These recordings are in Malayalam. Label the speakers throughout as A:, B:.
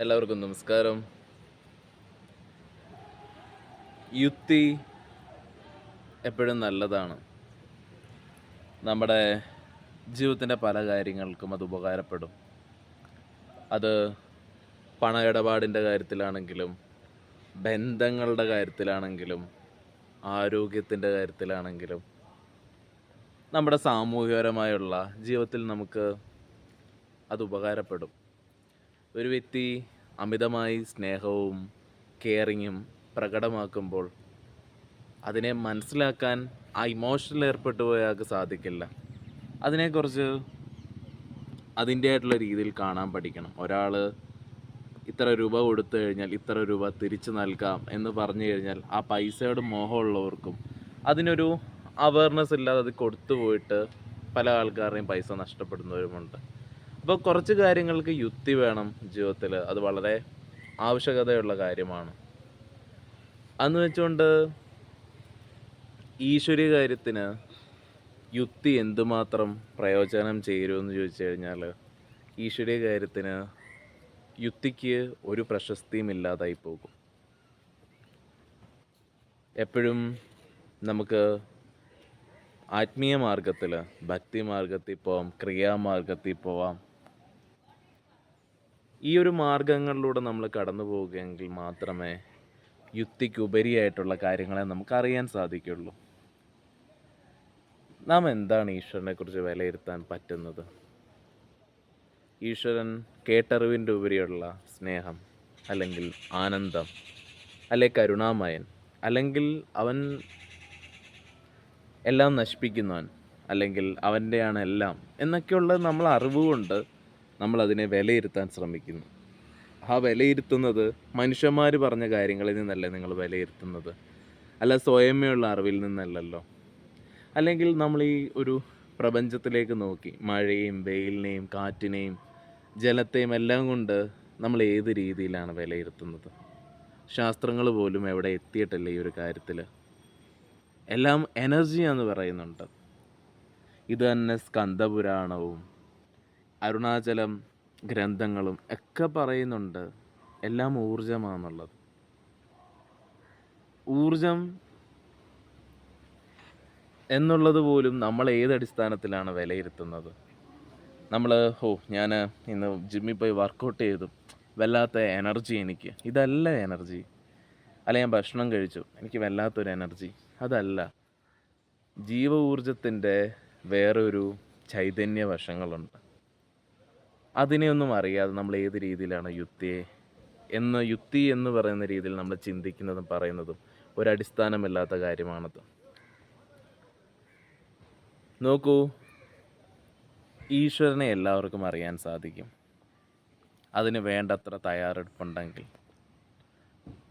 A: എല്ലാവർക്കും നമസ്കാരം. യുക്തി എപ്പോഴും നല്ലതാണ്. നമ്മുടെ ജീവിതത്തിന്റെ പല കാര്യങ്ങൾക്കും അത് ഉപകാരപ്പെടും. അത് പണ ഇടപാടിന്റെ കാര്യത്തിലാണെങ്കിലും ബന്ധങ്ങളുടെ കാര്യത്തിലാണെങ്കിലും ആരോഗ്യത്തിന്റെ കാര്യത്തിലാണെങ്കിലും നമ്മുടെ സാമൂഹികപരമായുള്ള ജീവിതത്തിൽ നമുക്ക് അത് ഉപകാരപ്പെടും. ഒരു വ്യക്തി അമിതമായി സ്നേഹവും കെയറിങ്ങും പ്രകടമാക്കുമ്പോൾ അതിനെ മനസ്സിലാക്കാൻ ആ ഇമോഷനിൽ ഏർപ്പെട്ടു പോയാൾക്ക് സാധിക്കില്ല. അതിനെക്കുറിച്ച് അതിന്റെതായിട്ടുള്ള രീതിയിൽ കാണാൻ പഠിക്കണം. ഒരാൾ ഇത്ര രൂപ കൊടുത്തു കഴിഞ്ഞാൽ ഇത്ര രൂപ തിരിച്ചു നൽകാം എന്ന് പറഞ്ഞു കഴിഞ്ഞാൽ ആ പൈസയോട് മോഹമുള്ളവർക്കും അതിനൊരു അവയർനെസ് ഇല്ലാതെ അത് കൊടുത്തു പോയിട്ട് പല ആൾക്കാരുടെയും പൈസ നഷ്ടപ്പെടുന്നവരുമുണ്ട്. അപ്പോൾ കുറച്ച് കാര്യങ്ങൾക്ക് യുക്തി വേണം ജീവിതത്തിൽ അത് വളരെ ആവശ്യകതയുള്ള കാര്യമാണ്. അന്ന് വെച്ചുകൊണ്ട് ഈശ്വരീയ കാര്യത്തിന് യുക്തി എന്തുമാത്രം പ്രയോജനം ചേരുമെന്ന് ചോദിച്ചു കഴിഞ്ഞാൽ ഈശ്വരീയ കാര്യത്തിന് യുക്തിക്ക് ഒരു പ്രശസ്തിയും ഇല്ലാതായി പോകും. എപ്പോഴും നമുക്ക് ആത്മീയ മാർഗത്തിൽ ഭക്തി മാർഗത്തിൽ പോവാം ക്രിയാമാർഗത്തിൽ പോവാം ഈ ഒരു മാർഗങ്ങളിലൂടെ നമ്മൾ കടന്നു പോവുകയെങ്കിൽ മാത്രമേ യുക്തിക്കുപരിയായിട്ടുള്ള കാര്യങ്ങളെ നമുക്ക് അറിയാൻ സാധിക്കുള്ളൂ. നാം എന്താണ് ഈശ്വരനെക്കുറിച്ച് വിലയിരുത്താൻ പറ്റുന്നത്? ഈശ്വരൻ കേട്ടറിവിന്റെ ഉപരിയുള്ള സ്നേഹം അല്ലെങ്കിൽ ആനന്ദം അല്ലെ കരുണാമയൻ അല്ലെങ്കിൽ അവൻ എല്ലാം നശിപ്പിക്കുന്നവൻ അല്ലെങ്കിൽ അവന്റെയാണ് എല്ലാം എന്നൊക്കെയുള്ള നമ്മൾ അറിവുകൊണ്ട് നമ്മൾ അതിനെ വിലയിരുത്താൻ ശ്രമിക്കുന്നു. ആ വിലയിരുത്തുന്നത് മനുഷ്യന്മാർ പറഞ്ഞ കാര്യങ്ങളിൽ നിന്നല്ലേ നിങ്ങൾ വിലയിരുത്തുന്നത്? അല്ല സ്വയമേയുള്ള അറിവിൽ നിന്നല്ലല്ലോ? അല്ലെങ്കിൽ നമ്മൾ ഈ ഒരു പ്രപഞ്ചത്തിലേക്ക് നോക്കി മഴയെയും വെയിലിനെയും കാറ്റിനെയും ജലത്തെയും എല്ലാം കൊണ്ട് നമ്മൾ ഏത് രീതിയിലാണ് വിലയിരുത്തുന്നത്? ശാസ്ത്രങ്ങൾ പോലും എവിടെ എത്തിയിട്ടില്ല ഈ ഒരു കാര്യത്തിൽ? എല്ലാം എനർജിയാന്ന് പറയുന്നുണ്ട്. ഇത് തന്നെ സ്കന്ദപുരാണവും അരുണാചലം ഗ്രന്ഥങ്ങളും ഒക്കെ പറയുന്നുണ്ട്. എല്ലാം ഊർജമാണെന്നുള്ളത് ഊർജം എന്നുള്ളത് പോലും നമ്മൾ ഏത് അടിസ്ഥാനത്തിലാണ് വിലയിരുത്തുന്നത്? നമ്മൾ ഹോ ഞാൻ ഇന്ന് ജിമ്മിൽ പോയി വർക്കൗട്ട് ചെയ്തു. വല്ലാത്ത എനർജി എനിക്ക്. ഇതല്ല എനർജി അല്ല ഞാൻ ഭക്ഷണം കഴിച്ചു. എനിക്ക് വല്ലാത്തൊരു എനർജി അതല്ല. ജീവ ഊർജത്തിന്റെ വേറൊരു ചൈതന്യ വശങ്ങളുണ്ട്. അതിനെയൊന്നും അറിയാതെ നമ്മൾ ഏത് രീതിയിലാണ് യുക്തിയെ എന്ന് യുക്തി എന്ന് പറയുന്ന രീതിയിൽ നമ്മൾ ചിന്തിക്കുന്നതും പറയുന്നതും ഒരടിസ്ഥാനമില്ലാത്ത കാര്യമാണത്. നോക്കൂ ഈശ്വരനെ എല്ലാവർക്കും അറിയാൻ സാധിക്കും. അതിന് വേണ്ടത്ര തയ്യാറെടുപ്പുണ്ടെങ്കിൽ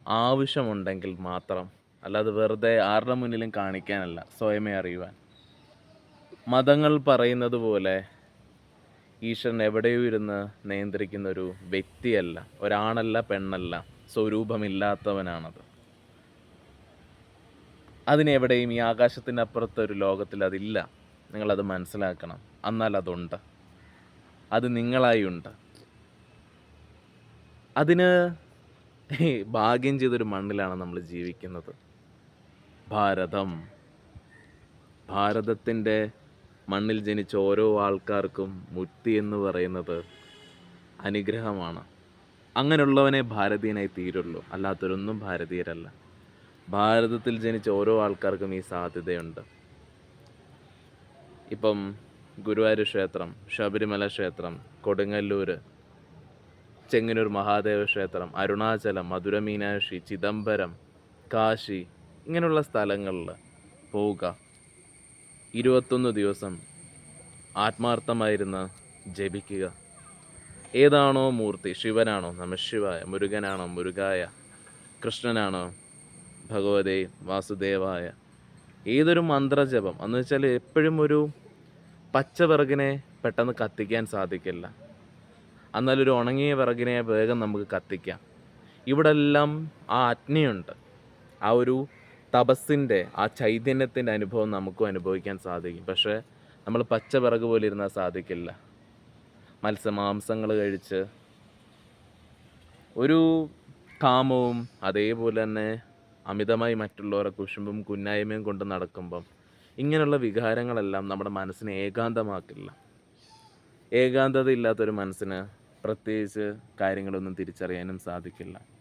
A: ആവശ്യമുണ്ടെങ്കിൽ മാത്രം അല്ലാതെ വെറുതെ ആരുടെ മുന്നിലും കാണിക്കാനല്ല സ്വയമേ അറിയുവാൻ. മതങ്ങൾ പറയുന്നത് പോലെ ഈശ്വരൻ എവിടെയോ ഇരുന്ന് നിയന്ത്രിക്കുന്ന ഒരു വ്യക്തിയല്ല ഒരാണല്ല പെണ്ണല്ല സ്വരൂപമില്ലാത്തവനാണത്. അതിനെവിടെയും ഈ ആകാശത്തിന്റെ അപ്പുറത്തെ ഒരു ലോകത്തിൽ അതില്ല. നിങ്ങളത് മനസ്സിലാക്കണം. എന്നാൽ അതുണ്ട്. അത് നിങ്ങളായി ഉണ്ട് അതിന് ഭാഗ്യം ചെയ്തൊരു മണ്ണിലാണ് നമ്മൾ ജീവിക്കുന്നത്. ഭാരതം. ഭാരതത്തിന്റെ മണ്ണിൽ ജനിച്ച ഓരോ ആൾക്കാർക്കും മുക്തി എന്ന് പറയുന്നത് അനുഗ്രഹമാണ്. അങ്ങനെയുള്ളവനെ ഭാരതീയനായി തീരുള്ളൂ. അല്ലാത്തൊരൊന്നും ഭാരതീയരല്ല. ഭാരതത്തിൽ ജനിച്ച ഓരോ ആൾക്കാർക്കും ഈ സാധ്യതയുണ്ട്. ഇപ്പം ഗുരുവായൂർ ക്ഷേത്രം ശബരിമല ക്ഷേത്രം കൊടുങ്ങല്ലൂർ ചെങ്ങന്നൂർ മഹാദേവ ക്ഷേത്രം അരുണാചലം മധുരമീനാക്ഷി ചിദംബരം കാശി ഇങ്ങനെയുള്ള സ്ഥലങ്ങളിൽ പോവുക. ഇരുപത്തൊന്ന് ദിവസം ആത്മാർത്ഥമായിരുന്ന ജപിക്കുക. ഏതാണോ മൂർത്തി? ശിവനാണോ? നമശിവായ മുരുകനാണോ? മുരുകായ കൃഷ്ണനാണോ? ഭഗവതേ വാസുദേവായ. ഏതൊരു മന്ത്രജപം? എന്ന് വെച്ചാൽ എപ്പോഴും ഒരു പച്ച വിറകിനെ പെട്ടെന്ന് കത്തിക്കാൻ സാധിക്കില്ല. എന്നാലൊരു ഉണങ്ങിയ വിറകിനെ വേഗം നമുക്ക് കത്തിക്കാം. ഇവിടെ എല്ലാം ആ അഗ്നിയുണ്ട്. ആ ഒരു തപസ്സിന്റെ ആ ചൈതന്യത്തിന്റെ അനുഭവം നമുക്കും അനുഭവിക്കാൻ സാധിക്കും. പക്ഷേ നമ്മൾ പച്ച വിറക് പോലെ ഇരുന്നാൽ സാധിക്കില്ല. മത്സ്യമാംസങ്ങൾ കഴിച്ച് ഒരു കാമവും അതേപോലെ തന്നെ അമിതമായി മറ്റുള്ളവരെ കുശുമ്പും കുന്നായ്മയും കൊണ്ട് നടക്കുമ്പം ഇങ്ങനെയുള്ള വികാരങ്ങളെല്ലാം നമ്മുടെ മനസ്സിനെ ഏകാന്തമാക്കില്ല. ഏകാന്തത ഇല്ലാത്തൊരു മനസ്സിന് പ്രത്യേകിച്ച് കാര്യങ്ങളൊന്നും തിരിച്ചറിയാനും സാധിക്കില്ല.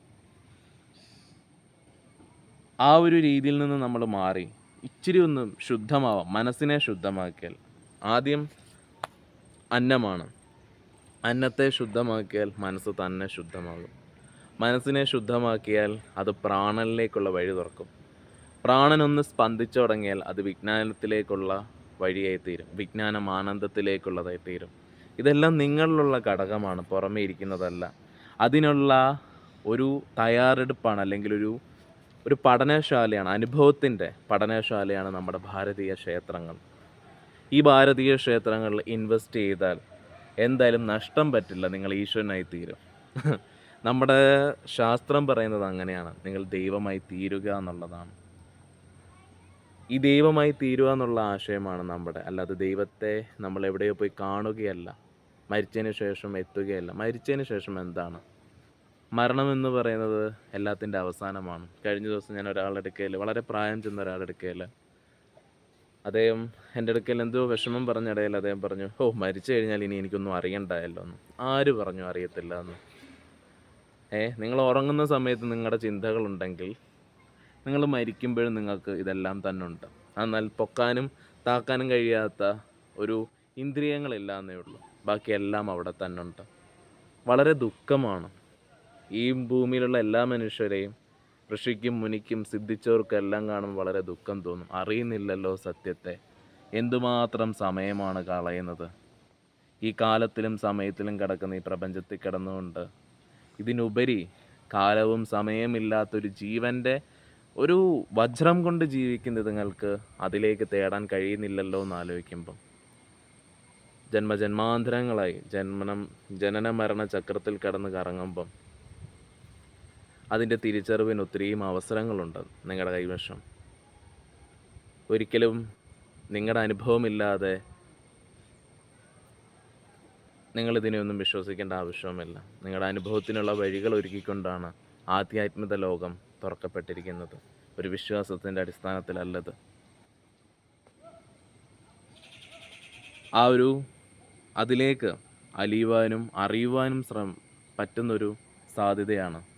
A: ആ ഒരു രീതിയിൽ നിന്ന് നമ്മൾ മാറി. ഇച്ചിരി ഒന്ന് ശുദ്ധമാവാം. മനസ്സിനെ ശുദ്ധമാക്കിയാൽ. ആദ്യം അന്നമാണ്. അന്നത്തെ ശുദ്ധമാക്കിയാൽ മനസ്സ് തന്നെ ശുദ്ധമാകും. മനസ്സിനെ ശുദ്ധമാക്കിയാൽ അത് പ്രാണനിലേക്കുള്ള വഴി തുറക്കും. പ്രാണനൊന്ന് സ്പന്ദിച്ചു തുടങ്ങിയാൽ അത് വിജ്ഞാനത്തിലേക്കുള്ള വഴിയായി തീരും. വിജ്ഞാനം ആനന്ദത്തിലേക്കുള്ളതായി തീരും. ഇതെല്ലാം നിങ്ങളിലുള്ള ഘടകമാണ്. പുറമേ ഇരിക്കുന്നതല്ല. അതിനുള്ള ഒരു തയ്യാറെടുപ്പാണ് അല്ലെങ്കിൽ ഒരു ഒരു പഠനശാലയാണ് അനുഭവത്തിന്റെ പഠനശാലയാണ് നമ്മുടെ ഭാരതീയ ക്ഷേത്രങ്ങൾ. ഈ ഭാരതീയ ക്ഷേത്രങ്ങളിൽ ഇൻവെസ്റ്റ് ചെയ്താൽ എന്തായാലും നഷ്ടം പറ്റില്ല നിങ്ങൾ ഈശ്വരനായി തീരും. നമ്മുടെ ശാസ്ത്രം പറയുന്നത് അങ്ങനെയാണ് നിങ്ങൾ ദൈവമായി തീരുക എന്നുള്ളതാണ്. ഈ ദൈവമായി തീരുക എന്നുള്ള ആശയമാണ് നമ്മുടെ അല്ലാതെ ദൈവത്തെ നമ്മൾ എവിടെയോ പോയി കാണുകയല്ല മരിച്ചതിന് ശേഷം എത്തുകയല്ല. മരിച്ചതിന് ശേഷം എന്താണ്? മരണം എന്ന് പറയുന്നത് എല്ലാത്തിന്റെ അവസാനമാണ്. കഴിഞ്ഞ ദിവസം ഞാൻ ഒരാളുടെ അടുക്കൽ വളരെ പ്രായം ചെന്ന ഒരാളുടെ അടുക്കൽ അദ്ദേഹം എന്റെ അടുക്കൽ എന്തോ വിഷമം പറഞ്ഞിടയിൽ അദ്ദേഹം പറഞ്ഞു ഓ മരിച്ചു കഴിഞ്ഞാൽ ഇനി എനിക്കൊന്നും അറിയണ്ടായല്ലോ എന്ന്. ആര് പറഞ്ഞു അറിയത്തില്ല എന്ന്? ഏ നിങ്ങൾ ഉറങ്ങുന്ന സമയത്ത് നിങ്ങളുടെ ചിന്തകളുണ്ടെങ്കിൽ നിങ്ങൾ മരിക്കുമ്പോഴും നിങ്ങൾക്ക് ഇതെല്ലാം തന്നെ ഉണ്ട്. എന്നാൽ പൊക്കാനും താക്കാനും കഴിയാത്ത ഒരു ഇന്ദ്രിയങ്ങളില്ല എന്നേ ഉള്ളൂ. ബാക്കിയെല്ലാം അവിടെ തന്നെ ഉണ്ട്. വളരെ ദുഃഖമാണ്. ഈ ഭൂമിയിലുള്ള എല്ലാ മനുഷ്യരെയും ഋഷിക്കും മുനിക്കും സിദ്ധിച്ചവർക്കെല്ലാം കാണും കാണുമ്പോൾ വളരെ ദുഃഖം തോന്നും. അറിയുന്നില്ലല്ലോ സത്യത്തെ. എന്തുമാത്രം സമയമാണ് കളയുന്നത്? ഈ കാലത്തിലും സമയത്തിലും കിടക്കുന്ന ഈ പ്രപഞ്ചത്തിൽ കിടന്നുകൊണ്ട് ഇതിനുപരി കാലവും സമയമില്ലാത്തൊരു ജീവന്റെ ഒരു വജ്രം കൊണ്ട് ജീവിക്കുന്ന നിങ്ങൾക്ക് അതിലേക്ക് തേടാൻ കഴിയുന്നില്ലല്ലോ എന്ന് ആലോചിക്കുമ്പം. ജന്മജന്മാന്തരങ്ങളായി ജന്മനം ജനന മരണ ചക്രത്തിൽ കടന്ന് കറങ്ങുമ്പം അതിന്റെ തിരിച്ചറിവിന് ഒത്തിരിയും അവസരങ്ങളുണ്ട് നിങ്ങളുടെ കൈവശം. ഒരിക്കലും നിങ്ങളുടെ അനുഭവമില്ലാതെ നിങ്ങൾ ഇതിനെയൊന്നും വിശ്വസിക്കേണ്ട ആവശ്യവുമില്ല. നിങ്ങളുടെ അനുഭവത്തിനുള്ള വഴികൾ ഒരുക്കിക്കൊണ്ടാണ് ആധ്യാത്മിക ലോകം തുറക്കപ്പെട്ടിരിക്കുന്നത്. ഒരു വിശ്വാസത്തിന്റെ അടിസ്ഥാനത്തിലല്ലത്. ആ ഒരു അതിലേക്ക് അലിയുവാനും അറിയുവാനും ശ്രമം പറ്റുന്നൊരു സാധ്യതയാണ്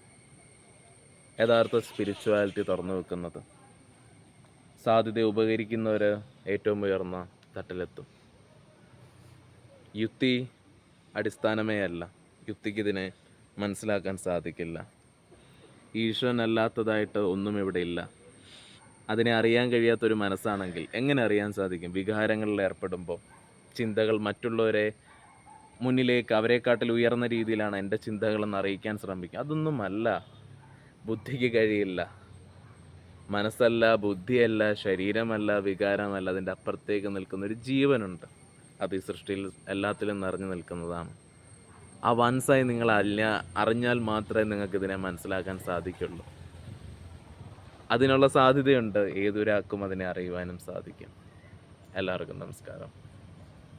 A: യഥാർത്ഥ സ്പിരിച്വാലിറ്റി തുറന്നു വെക്കുന്നത്. സാധ്യത ഉപകരിക്കുന്നവർ ഏറ്റവും ഉയർന്ന തട്ടിലെത്തും. യുക്തി അടിസ്ഥാനമേ അല്ല. യുക്തിക്ക് ഇതിനെ മനസ്സിലാക്കാൻ സാധിക്കില്ല. ഈശ്വരനല്ലാത്തതായിട്ട് ഒന്നും ഇവിടെ ഇല്ല. അതിനെ അറിയാൻ കഴിയാത്തൊരു മനസ്സാണെങ്കിൽ എങ്ങനെ അറിയാൻ സാധിക്കും? വികാരങ്ങളിൽ ഏർപ്പെടുമ്പോൾ ചിന്തകൾ മറ്റുള്ളവരെ മുന്നിലേക്ക് അവരെക്കാട്ടിൽ ഉയർന്ന രീതിയിലാണ് എന്റെ ചിന്തകളെന്ന് അറിയിക്കാൻ ശ്രമിക്കുക. അതൊന്നുമല്ല ബുദ്ധിക്ക് കഴിയില്ല. മനസ്സല്ല ബുദ്ധിയല്ല ശരീരമല്ല വികാരമല്ല അതിന്റെ അപ്പുറത്തേക്ക് നിൽക്കുന്ന ഒരു ജീവനുണ്ട്. അത് ഈ സൃഷ്ടിയിൽ എല്ലാത്തിലും നിറഞ്ഞു നിൽക്കുന്നതാണ്. ആ വൺസായി നിങ്ങൾ അല്ല അറിഞ്ഞാൽ മാത്രമേ നിങ്ങൾക്ക് ഇതിനെ മനസ്സിലാക്കാൻ സാധിക്കുള്ളൂ. അതിനുള്ള സാധ്യതയുണ്ട്. ഏതൊരാൾക്കും അതിനെ അറിയുവാനും സാധിക്കും. എല്ലാവർക്കും നമസ്കാരം.